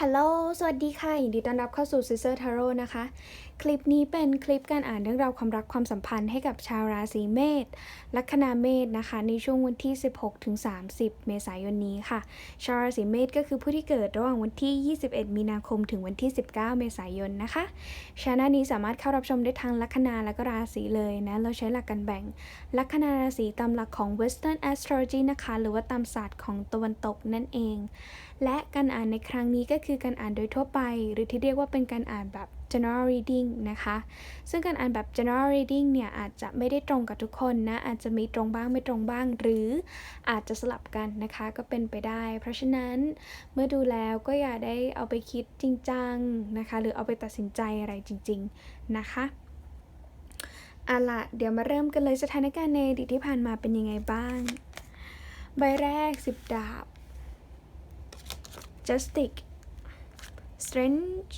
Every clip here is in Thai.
ฮัลโหล สวัสดีค่ะ ยินดีต้อนรับเข้าสู่ Sister Tarot นะคะ คลิปนี้เป็นคลิปการอ่านเรื่องราวความรักความสัมพันธ์ให้กับชาวราศีเมษ ลัคนาเมษนะคะ ในช่วงวันที่ 16ถึง30 เมษายนนี้ค่ะ ชาวราศีเมษก็คือผู้ที่เกิดระหว่างวันที่ 21 มีนาคมถึงวันที่ 19 เมษายนนะคะชาแนลนี้สามารถเข้ารับชมได้ทางลัคนาและก็ราศีเลยนะ เราใช้หลักการแบ่ง ลัคนาราศีตามหลักของ Western Astrology นะคะ หรือว่าตามศาสตร์ของตะวันตกนั่นเอง และการอ่านในครั้งนี้ก็คือการอ่านโดยทั่วไป หรือที่เรียกว่าเป็นการอ่านแบบ general reading นะคะ ซึ่งการอ่านแบบ general reading เนี่ย อาจจะไม่ได้ตรงกับทุกคนนะ อาจจะมีตรงบ้างไม่ตรงบ้าง หรืออาจจะสลับกันนะคะ ก็เป็นไปได้ เพราะฉะนั้นเมื่อดูแล้วก็อย่าได้เอาไปคิดจริงจังนะคะ หรือเอาไปตัดสินใจอะไรจริง ๆ นะคะเอาละเดี๋ยวมาเริ่มกันเลยสถานการณ์ในอดีตที่ผ่านมาเป็นยังไงบ้าง ใบแรก 10 ดาบ Justice Strange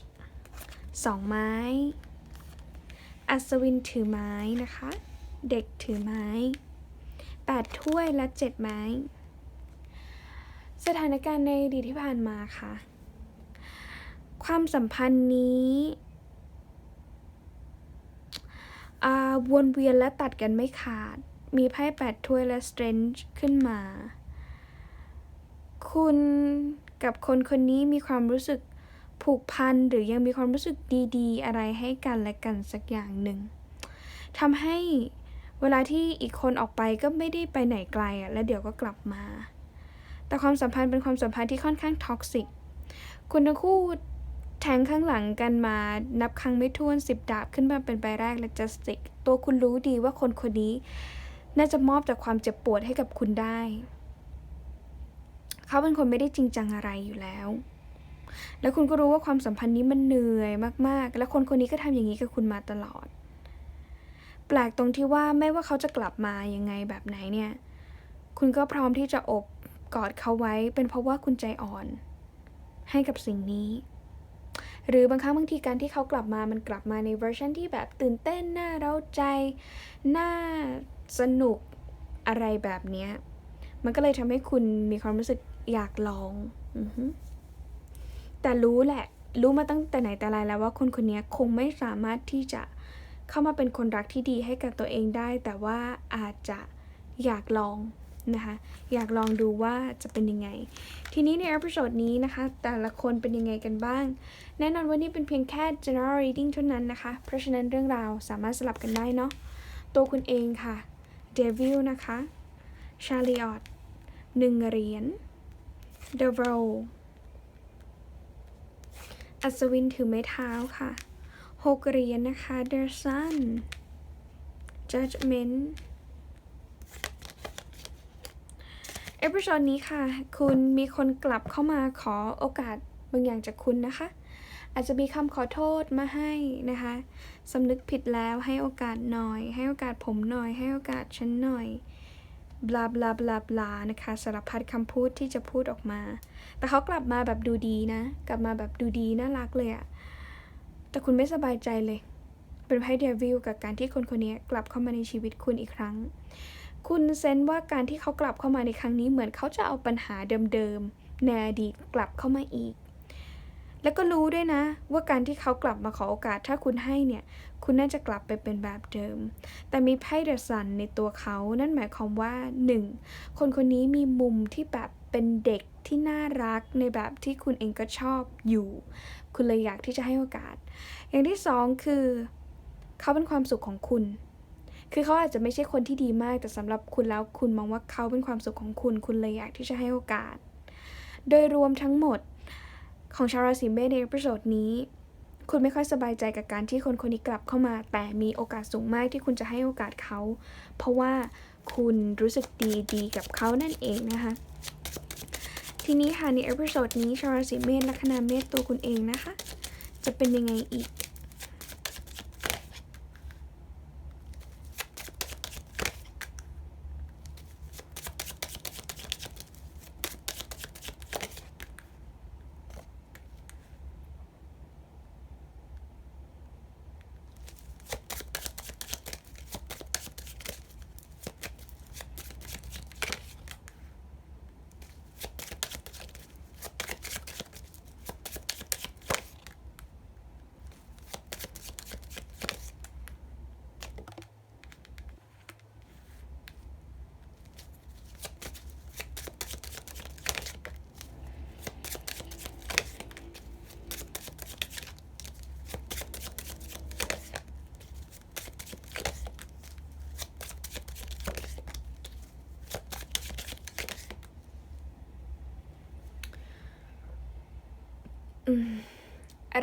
สองไม้ อัศวินถือไม้นะคะ เด็กถือไม้แปดถ้วยและเจ็ดไม้ สถานการณ์ในอดีตที่ผ่านมาค่ะ ความสัมพันธ์นี้วนเวียนและตัดกันไม่ขาด มีไพ่แปดถ้วยและ Strange ขึ้นมา คุณ กับคนคนนี้มีความรู้สึกผูกพันหรือยังมีความรู้สึกดีๆ อะไรให้กันและกันสักอย่างหนึ่งทำให้เวลาที่อีกคนออกไปก็ไม่ได้ไปไหนไกลอะแล้วเดี๋ยวก็กลับมา แต่ความสัมพันธ์เป็นความสัมพันธ์ที่ค่อนข้างท็อกซิกคุณทั้งคู่แทงข้างหลังกันมานับครั้งไม่ถ้วนสิบดาบขึ้นมาเป็นใบแรกและจัสติก ตัวคุณรู้ดีว่าคนคนนี้ น่าจะมอบแต่ความเจ็บปวดให้กับคุณได้ เขาเป็นคนไม่ได้จริงจังอะไรอยู่แล้ว แล้วคุณก็รู้ว่าความสัมพันธ์นี้มันเหนื่อยมากๆ และคนคนนี้ก็ทำอย่างนี้กับคุณมาตลอด แปลกตรงที่ว่าไม่ว่าเขาจะกลับมายังไงแบบไหนเนี่ย คุณก็พร้อมที่จะอบกอดเขาไว้ เป็นเพราะว่าคุณใจอ่อน ให้กับสิ่งนี้ หรือบางครั้งบางทีการที่เขากลับมามันกลับมาในเวอร์ชันที่แบบตื่นเต้นน่าเร้าใจน่าสนุกอะไรแบบเนี้ยมันก็เลยทำให้คุณมีความรู้สึก อยากลองอแต่รู้แหละ รู้มาตั้งแต่ไหนแต่ไรแล้วว่าคนคนนี้คงไม่สามารถที่จะเข้ามาเป็นคนรักที่ดีให้กับตัวเองได้ แต่ว่าอาจจะอยากลองนะคะอยากลองดูว่าจะเป็นยังไง ทีนี้ในเอพิโซดนี้นะคะ แต่ละคนเป็นยังไงกันบ้าง แน่นอนว่านี่เป็นเพียงแค่ general reading เท่านั้นนะคะ เพราะฉะนั้นเรื่องราวสามารถสลับกันได้เนาะตัวคุณเองค่ะ devil นะคะ chariot หนึ่งเหรียญ the roll อัศวินถือไม้เท้าค่ะหกเหรียญนะคะ the sun judgment เอพิโซดนี้ค่ะ คุณมีคนกลับเข้ามาขอโอกาสบางอย่างจากคุณนะคะ อาจจะมีคำขอโทษมาให้นะคะสำนึกผิดแล้วให้โอกาสหน่อย ให้โอกาสผมหน่อย ให้โอกาสฉันหน่อย บลาบลาบลาบลานะคะสารพัดคำพูดที่จะพูดออกมา แต่เขากลับมาแบบดูดีนะ กลับมาแบบดูดีน่ารักเลยอะแต่คุณไม่สบายใจเลย เป็นไพ่เดวิลกับการที่คนคนนี้กลับเข้ามาในชีวิตคุณอีกครั้ง คุณเซนว่าการที่เขากลับเข้ามาในครั้งนี้เหมือนเขาจะเอาปัญหาเดิมๆในอดีตกลับเข้ามาอีก แล้วก็รู้ด้วยนะ ว่าการที่เขากลับมาขอโอกาสถ้าคุณให้เนี่ย คุณน่าจะกลับไปเป็นแบบเดิม แต่มีไพ่เดอะซันในตัวเขา นั่นหมายความว่า 1. คนคนนี้มีมุมที่แบบเป็นเด็กที่น่ารักในแบบที่คุณเองก็ชอบอยู่ คุณเลยอยากที่จะให้โอกาส อย่างที่สองคือ เขาเป็นความสุขของคุณ คือเขาอาจจะไม่ใช่คนที่ดีมาก แต่สำหรับคุณแล้วคุณมองว่าเขาเป็นความสุขของคุณ คุณเลยอยากที่จะให้โอกาส โดยรวมทั้งหมด ของชาวราศีเมษในเอพิโซดนี้ คุณไม่ค่อยสบายใจกับการที่คนคนนี้กลับเข้ามา แต่มีโอกาสสูงมากที่คุณจะให้โอกาสเขา เพราะว่าคุณรู้สึกดีดีกับเขานั่นเองนะคะ ทีนี้ค่ะในเอพิโซดนี้ชาวราศีเมษลัคนาเมษตัวคุณเองนะคะ จะเป็นยังไงอีก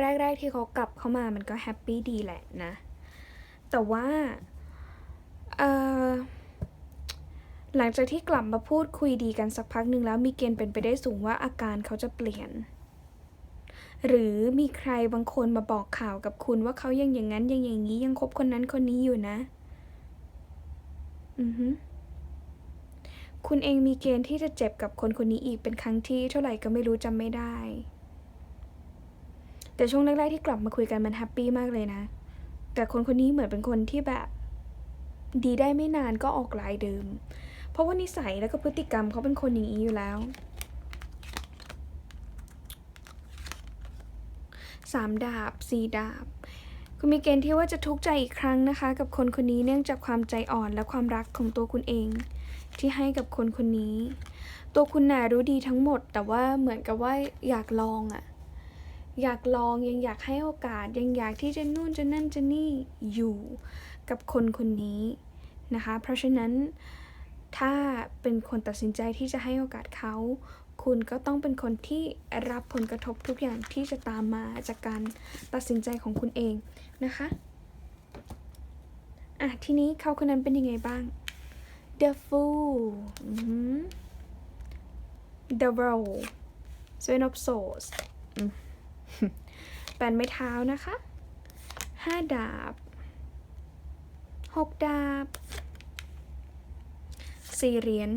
แรก ๆ ที่เขากลับเข้ามามันก็แฮปปี้ดีแหละนะ แต่ว่าหลังจากที่กลับมาพูดคุยดีกันสักพักหนึ่งแล้วมีเกณฑ์เป็นไปได้สูงว่าอาการเขาจะเปลี่ยน หรือมีใครบางคนมาบอกข่าวกับคุณว่าเขายังอย่างนั้นยังอย่างนี้ยังคบคนนั้นคนนี้อยู่นะ อือฮึคุณเองมีเกณฑ์ที่จะเจ็บกับคนคนนี้อีกเป็นครั้งที่เท่าไหร่ก็ไม่รู้จำไม่ได้ แต่ช่วงแรกๆที่กลับมาคุยกันมันแฮปปี้มากเลยนะ แต่คนคนนี้เหมือนเป็นคนที่แบบดีได้ไม่นานก็ออกลายเดิม เพราะว่านิสัยแล้วก็พฤติกรรมเขาเป็นคนอย่างนี้อยู่แล้วสามดาบสี่ดาบ คุณมีเกณฑ์ที่ว่าจะทุกข์ใจอีกครั้งนะคะ กับคนคนนี้เนื่องจากความใจอ่อนและความรักของตัวคุณเอง ที่ให้กับคนคนนี้ ตัวคุณน่ะรู้ดีทั้งหมด แต่ว่าเหมือนกับว่าอยากลองอะ อยากลองยังอยากให้โอกาสยังอยากที่จะนู่นจะนั่นจะนี่อยู่กับคนคนนี้นะคะ เพราะฉะนั้นถ้าเป็นคนตัดสินใจที่จะให้โอกาสเขา คุณก็ต้องเป็นคนที่รับผลกระทบทุกอย่างที่จะตามมาจากการตัดสินใจของคุณเองนะคะอะทีนี้เขาคนนั้นเป็นยังไงบ้าง The Fool The Roll Seven of Swords แปดไม้เท้านะคะห้าดาบหกดาบสี่เหรียญ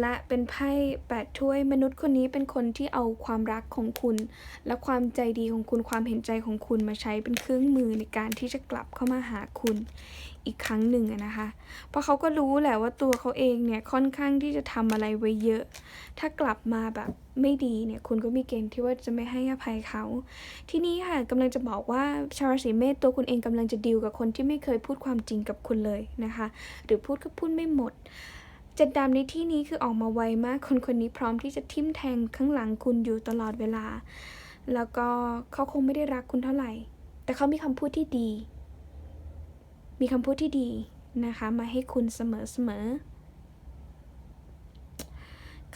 และเป็นไพ่แปดถ้วยมนุษย์คนนี้เป็นคนที่เอาความรักของคุณ และความใจดีของคุณความเห็นใจของคุณมาใช้เป็นเครื่องมือในการที่จะกลับเข้ามาหาคุณอีกครั้งหนึ่งนะคะ เพราะเขาก็รู้แหละว่าตัวเขาเองเนี่ยค่อนข้างที่จะทำอะไรไว้เยอะ ถ้ากลับมาแบบไม่ดีเนี่ยคุณก็มีเกณฑ์ที่ว่าจะไม่ให้อภัยเขา ที่นี้ค่ะกำลังจะบอกว่าชาวราศีเมษตัวคุณเองกำลังจะดีลกับคนที่ไม่เคยพูดความจริงกับคุณเลยนะคะ หรือพูดก็พูดไม่หมด จ็ดดำในที่นี้คือออกมาไวมากคนคนนี้พร้อมที่จะทิ่มแทงข้างหลังคุณอยู่ตลอดเวลา แล้วก็เขาคงไม่ได้รักคุณเท่าไหร่ แต่เขามีคำพูดที่ดี มีคำพูดที่ดีนะคะ มาให้คุณเสมอเสมอ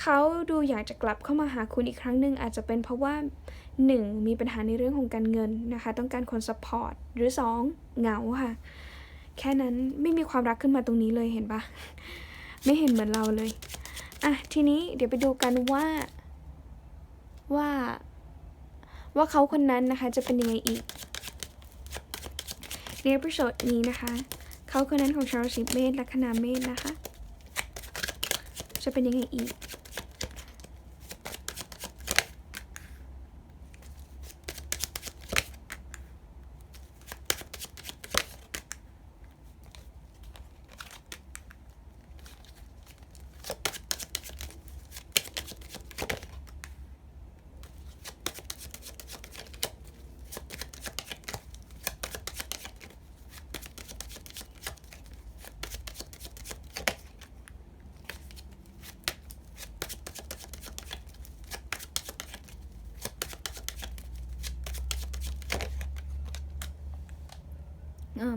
เขาดูอยากจะกลับเข้ามาหาคุณอีกครั้งหนึ่งอาจจะเป็นเพราะว่า 1. มีปัญหาในเรื่องของการเงินนะคะ ต้องการคนสปอร์ตหรือ 2. เหงาค่ะ แค่นั้นไม่มีความรักขึ้นมาตรงนี้เลยเห็นปะ ไม่เห็นเหมือนเราเลย อะ ทีนี้เดี๋ยวไปดูกันว่า ว่า ว่าเขาคนนั้นนะคะจะเป็นยังไงอีก ใน episode นี้นะคะ เขาคนนั้นของชาวราศีเมษและคณาเมษนะคะ จะเป็นยังไงอีก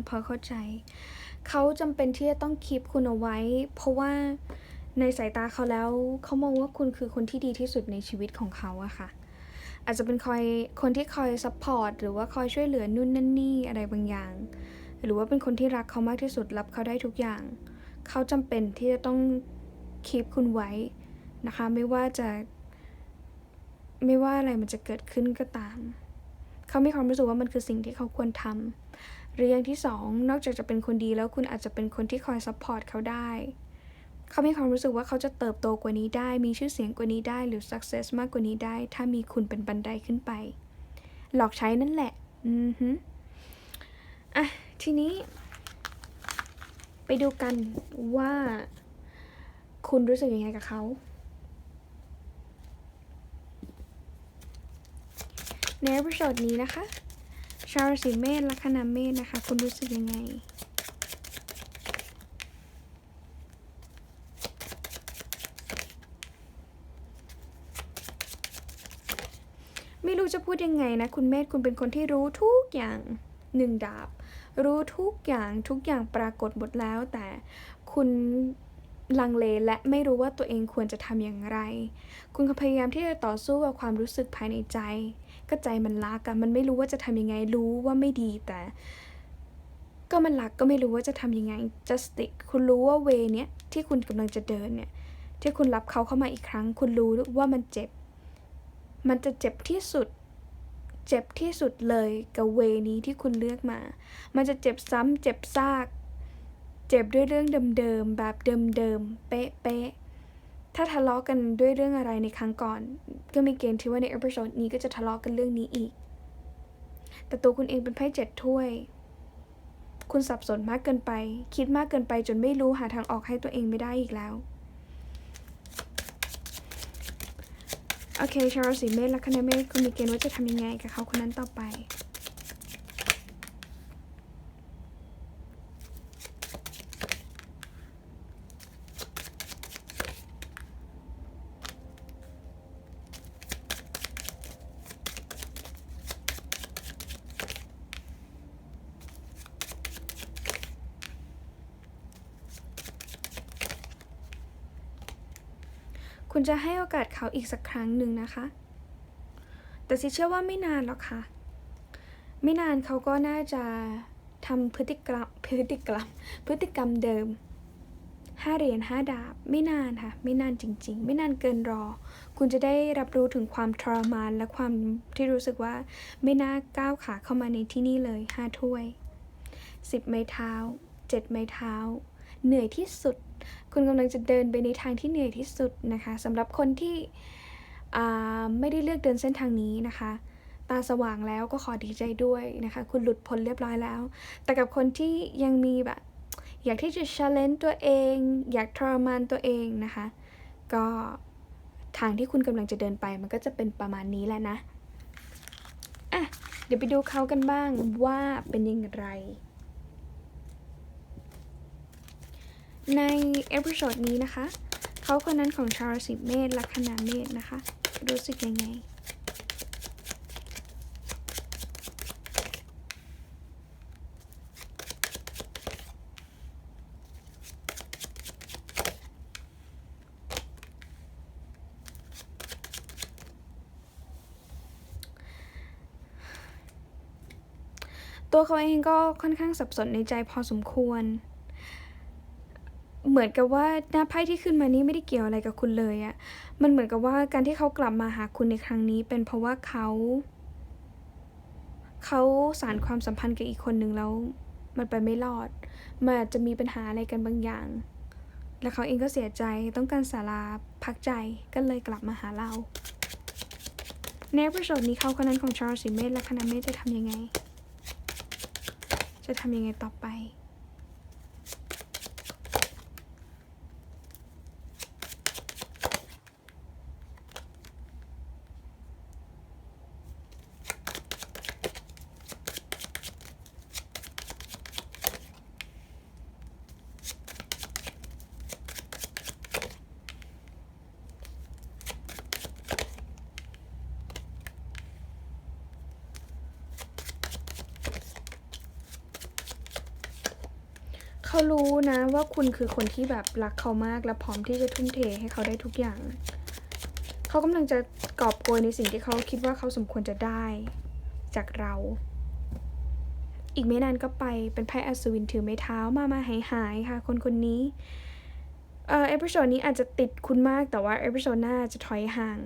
พอเข้าใจ เขาจำเป็นที่จะต้องคีบคุณเอาไว้ เพราะว่าในสายตาเขาแล้วเขามองว่าคุณคือคนที่ดีที่สุดในชีวิตของเขาอะค่ะ อาจจะเป็นคอยคนที่คอยซัพพอร์ตหรือว่าคอยช่วยเหลือนู่นนั่นนี่อะไรบางอย่าง หรือว่าเป็นคนที่รักเขามากที่สุดรับเขาได้ทุกอย่าง เขาจำเป็นที่จะต้องคีบคุณไว้นะคะ ไม่ว่าจะ ไม่ว่าอะไรมันจะเกิดขึ้นก็ตาม เขามีความรู้สึกว่ามันคือสิ่งที่เขาควรทำ หรืออย่างที่สองนอกจากจะเป็นคนดีแล้วคุณอาจจะเป็นคนที่คอยซัพพอร์ตเขาได้ เขามีความรู้สึกว่าเขาจะเติบโตกว่านี้ได้ มีชื่อเสียงกว่านี้ได้ หรือ success มากกว่านี้ได้ ถ้ามีคุณเป็นบันไดขึ้นไป หลอกใช้นั่นแหละ อือฮึอะ ทีนี้ ไปดูกันว่า คุณรู้สึกยังไงกับเขาในเอพิโซดนี้นะคะ ชาวราศีเมษและคณาเมษนะคะ คุณรู้สึกยังไง ไม่รู้จะพูดยังไงนะ คุณเมธคุณเป็นคนที่รู้ทุกอย่างหนึ่งดาบ รู้ทุกอย่างทุกอย่างปรากฏหมดแล้วแต่คุณ ลังเลและไม่รู้ว่าตัวเองควรจะทำอย่างไร คุณก็พยายามที่จะต่อสู้กับความรู้สึกภายในใจ ก็ใจมันรักอะมันไม่รู้ว่าจะทำยังไงรู้ว่าไม่ดีแต่ ก็มันรักก็ไม่รู้ว่าจะทำยังไง just stick คุณรู้ว่าเวเนี้ยที่คุณกำลังจะเดินเนี่ยที่คุณรับเขาเข้ามาอีกครั้ง คุณรู้ว่ามันเจ็บ มันจะเจ็บที่สุด เจ็บที่สุดเลยกับเวนี้ที่คุณเลือกมา มันจะเจ็บซ้ำเจ็บซาก เจ็บด้วยเรื่องเดิมๆแบบเดิมๆเป๊ะๆถ้าทะเลาะกันด้วยเรื่องอะไรในครั้งก่อน ก็มีเกณฑ์ที่ว่าในเอพิโซดนี้ก็จะทะเลาะกันเรื่องนี้อีก แต่ตัวคุณเองเป็นไพ่เจ็ดถ้วย คุณสับสนมากเกินไป คิดมากเกินไปจนไม่รู้หาทางออกให้ตัวเองไม่ได้อีกแล้วโอเคชาวราศีเมษลัคนาเมษคุณมีเกณฑ์ว่าจะทำยังไงกับเขาคนนั้นต่อไป คุณจะให้โอกาสเขาอีกสักครั้งหนึ่งนะคะ แต่สิเชื่อว่าไม่นานหรอกค่ะ ไม่นานเขาก็น่าจะทำพฤติกรรมพฤติกรรม พฤติกรรมเดิมห้าเหรียญห้าดาบ ไม่นานค่ะ ไม่นานจริง ๆ ไม่นานเกินรอ คุณจะได้รับรู้ถึงความทรมานและความที่รู้สึกว่าไม่น่าก้าวขาเข้ามาในที่นี่เลยห้าถ้วยสิบไม้เท้าเจ็ดไม้เท้า เหนื่อยที่สุด คุณกำลังจะเดินไปในทางที่เหนื่อยที่สุดนะคะสำหรับคนที่ไม่ได้เลือกเดินเส้นทางนี้นะคะ ตาสว่างแล้วก็ขอดีใจด้วยนะคะ คุณหลุดพ้นเรียบร้อยแล้ว แต่กับคนที่ยังมีแบบอยากที่จะ challenge ตัวเอง อยากทรมานตัวเองนะคะ ก็ทางที่คุณกำลังจะเดินไปมันก็จะเป็นประมาณนี้แหละนะ อะ เดี๋ยวไปดูเขากันบ้างว่าเป็นยังไง ในเอพิโซดนี้นะคะ เขาคนนั้นของชาวราศีเมษลัคนาเมษนะคะ รู้สึกยังไงตัวเขาเองก็ค่อนข้างสับสนในใจพอสมควร เหมือนกับว่าหน้าไพ่ที่ขึ้นมานี้ไม่ได้เกี่ยวอะไรกับคุณเลยอะมันเหมือนกับว่าการที่เขากลับมาหาคุณในครั้งนี้ เป็นเพราะว่าเขา เขาสารความสัมพันธ์กับอีกคนหนึ่งแล้วมันไปไม่รอด มันอาจจะมีปัญหาอะไรกันบางอย่าง แล้วเขาเองก็เสียใจต้องการสาราพักใจก็เลยกลับมาหาเรา ในเอพิโซดนี้เขาคนนั้นของชาร์ลสีเมธและคณะเมธจะทำยังไง จะทำยังไงต่อไป เขารู้ นะว่าคุณคือคนที่แบบรักเขามากและพร้อมที่จะทุ่มเทให้เขาได้ทุกอย่าง เขากำลังจะกอบโกยในสิ่งที่เขาคิดว่าเขาสมควรจะได้จากเรา อีกไม่นานก็ไปเป็นไพ่อัศวินถือไม้เท้ามามาหายหายๆค่ะ คนคนนี้ เอ่อเอพิโซดนี้อาจจะติดคุณมากแต่ว่าเอพิโซดหน้าจะถอยห่าง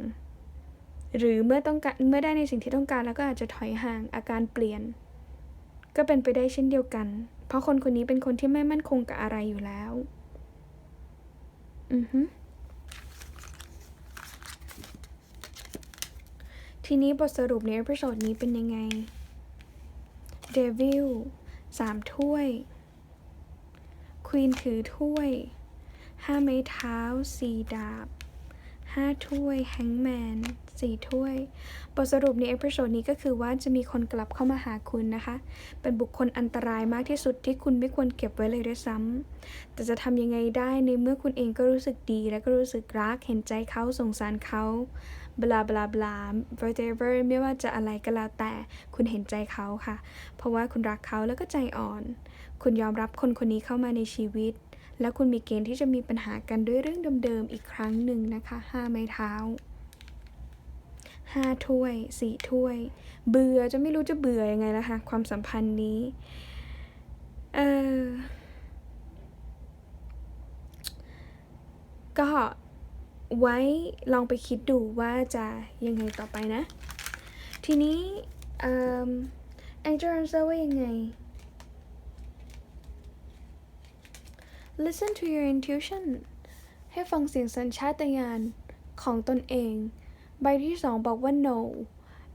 หรือเมื่อต้องการเมื่อได้ในสิ่งที่ต้องการแล้วก็อาจจะถอยห่างอาการเปลี่ยน ก็เป็นไปได้เช่นเดียวกัน เพราะคนคนนี้เป็นคนที่ไม่มั่นคงกับอะไรอยู่แล้ว อือฮึทีนี้บทสรุปในเอพิโซดนี้เป็นยังไงเดวิลสามถ้วย ควีนถือถ้วย ห้าไม้เท้า สี่ดาบ ห้าถ้วย แฮงแมนสี่ถ้วย บทสรุปในเอพิโซดนี้ก็คือว่าจะมีคนกลับเข้ามาหาคุณนะคะ เป็นบุคคลอันตรายมากที่สุดที่คุณไม่ควรเก็บไว้เลยด้วยซ้ำ แต่จะทำยังไงได้ในเมื่อคุณเองก็รู้สึกดี และก็รู้สึกรัก เห็นใจเขาสงสารเขา บลาบลาบลา whatever ไม่ว่าจะอะไรก็แล้วแต่ คุณเห็นใจเขาค่ะ เพราะว่าคุณรักเขาแล้วก็ใจอ่อน คุณยอมรับคนคนนี้เข้ามาในชีวิต แล้วคุณมีเกณฑ์ที่จะมีปัญหากันด้วยเรื่องเดิมๆอีกครั้งหนึ่งนะคะห้าไม้เท้าห้าถ้วยสี่ถ้วย เบื่อจะไม่รู้จะเบื่อยังไงแล้วคะ ความสัมพันธ์นี้ เออก็ไว้ลองไปคิดดูว่าจะยังไงต่อไปนะ ทีนี้เอ่อ Angel Answer ว่ายังไง Listen to your intuition ให้ฟังเสียงสัญชาตญาณของตนเอง ใบที่สองบอกว่า no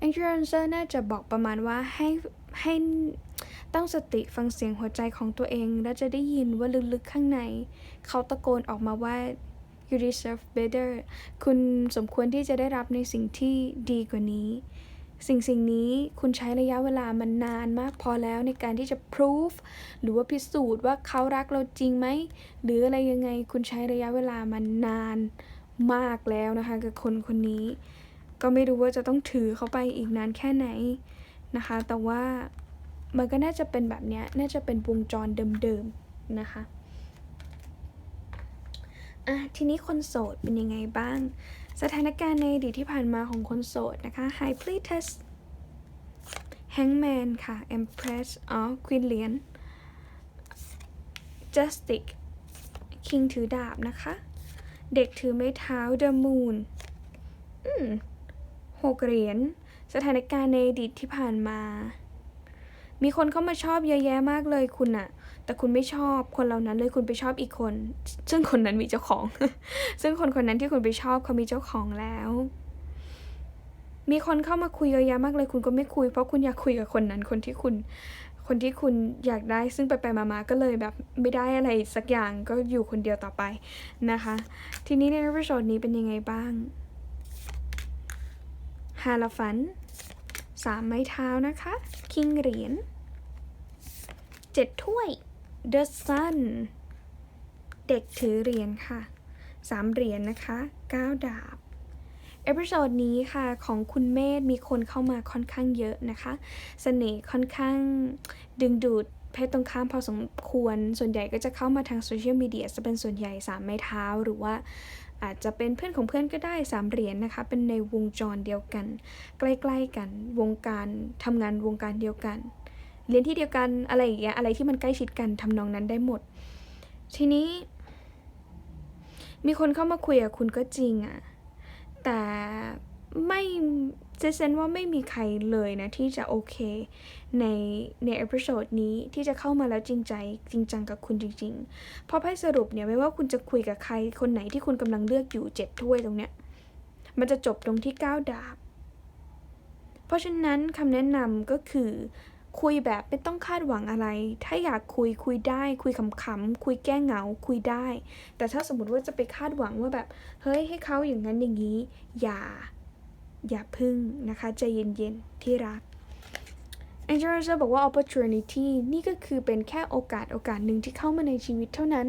a n g e l a n s e r น่าจะบอกประมาณว่าให้ให้ตั้งสติฟังเสียงหัวใจของตัวเอง แล้วจะได้ยินว่าลึกๆข้างใน เขาตะโกนออกมาว่า you deserve better คุณสมควรที่จะได้รับในสิ่งที่ดีกว่านี้ สิ่งสิ่งนี้คุณใช้ระยะเวลามันนานมากพอแล้วในการที่จะ prove หรือว่าพิสูจน์ว่าเขารักเราจริงไหม หรืออะไรยังไงคุณใช้ระยะเวลามันนานมากแล้วนะคะ กับคนคนนี้ ก็ไม่รู้ว่าจะต้องถือเขาไปอีกนานแค่ไหนนะคะ แต่ว่ามันก็น่าจะเป็นแบบนี้น่าจะเป็นวงจรเดิมๆนะคะอะทีนี้คนโสดเป็นยังไงบ้าง สถานการณ์ในอดีตที่ผ่านมาของคนโสดนะคะ High Priestess Hangman ค่ะ Empress อ๋อ Queen เหรียญ Justice King ถือดาบนะคะ เด็กถือไม้เท้า The Moon อืมหกเหรียญ สถานการณ์ในอดีตที่ผ่านมา มีคนเข้ามาชอบเยอะแยะมากเลยคุณอะ แต่คุณไม่ชอบคนเหล่านั้นเลยคุณไปชอบอีกคน ซึ่งคนนั้นมีเจ้าของ ซึ่งคนคนนั้นที่คุณไปชอบเขามีเจ้าของแล้ว มีคนเข้ามาคุยเยอะแยะมากเลยคุณก็ไม่คุย เพราะคุณอยากคุยกับคนนั้นคนที่คุณ คนที่คุณอยากได้ ซึ่งไปไปมาๆก็เลยแบบไม่ได้อะไรสักอย่างก็อยู่คนเดียวต่อไปนะคะ ทีนี้ในเอพิโซดนี้เป็นยังไงบ้างฮาลาฟันสามไม้เท้านะคะ คิงเหรียญเจ็ดถ้วย The Sun เด็กถือเหรียญค่ะสามเหรียญนะคะเก้าดาบ เอพิโซดนี้ค่ะของคุณเมธมีคนเข้ามาค่อนข้างเยอะนะคะเสน่ห์ค่อนข้างดึงดูดเพศตรงข้ามพอสมควร ส่วนใหญ่ก็จะเข้ามาทางโซเชียลมีเดียจะเป็นส่วนใหญ่สามไม้เท้าหรือว่าอาจจะเป็นเพื่อนของเพื่อนก็ได้สามเหรียญนะคะ เป็นในวงจรเดียวกัน ใกล้ๆกันวงการทำงานวงการเดียวกัน เรียนที่เดียวกันอะไรอย่างเงี้ยอะไรที่มันใกล้ชิดกันทำนองนั้นได้หมด ทีนี้ มีคนเข้ามาคุยกับคุณก็จริงอะแต่ไม่เจเซนว่าไม่มีใครเลยนะ ที่จะโอเค ในในเอพิโซดนี้ที่จะเข้ามาแล้วจริงใจจริงจังกับคุณจริง ๆ เพราะไพ่สรุปเนี่ยไม่ว่าคุณจะคุยกับใครคนไหนที่คุณกำลังเลือกอยู่เจ็ดถ้วยตรงเนี้ยมันจะจบตรงที่เก้าดาบ เพราะฉะนั้นคำแนะนำก็คือ คุยแบบไม่ต้องคาดหวังอะไร ถ้าอยากคุยคุยได้ คุยขำๆคุยแก้เหงา คุยได้ แต่ถ้าสมมติว่าจะไปคาดหวังว่าแบบ เฮ้ยให้เขาอย่างนั้นอย่างนี้ อย่า อย่าพึ่งนะคะใจเย็นๆที่รัก Angel จะบอกว่า opportunity นี่ก็คือเป็นแค่โอกาสโอกาสหนึ่งที่เข้ามาในชีวิตเท่านั้น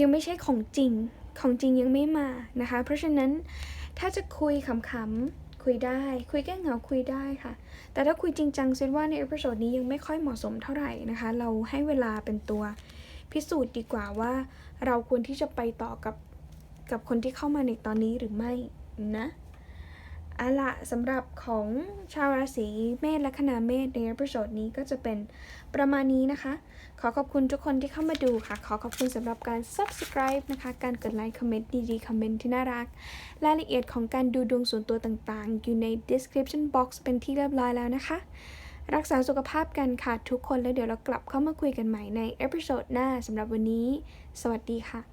ยังไม่ใช่ของจริงของจริงยังไม่มานะคะ เพราะฉะนั้นถ้าจะคุยขำๆ คุยได้ คุยแก้เหงาคุยได้ค่ะ แต่ถ้าคุยจริงจังเซนว่าในเอพิโซดนี้ยังไม่ค่อยเหมาะสมเท่าไหร่นะคะ เราให้เวลาเป็นตัวพิสูจน์ดีกว่าว่า เราควรที่จะไปต่อกับกับคนที่เข้ามาในตอนนี้หรือไม่นะอาละสำหรับของชาวราศีเมษและคณาเมษในเอพิโซดนี้ก็จะเป็นประมาณนี้นะคะ ขอขอบคุณทุกคนที่เข้ามาดูค่ะ ขอขอบคุณสำหรับการ subscribe นะคะ การกดไลค์ คอมเมนต์ดีๆ คอมเมนต์ที่น่ารัก รายละเอียดของการดูดวงส่วนตัวต่างๆ อยู่ใน description box เป็นที่เรียบร้อยแล้วนะคะ รักษาสุขภาพกันค่ะทุกคนแล้วเดี๋ยวเรากลับเข้ามาคุยกันใหม่ในเอพิโซดหน้าสำหรับวันนี้ สวัสดีค่ะ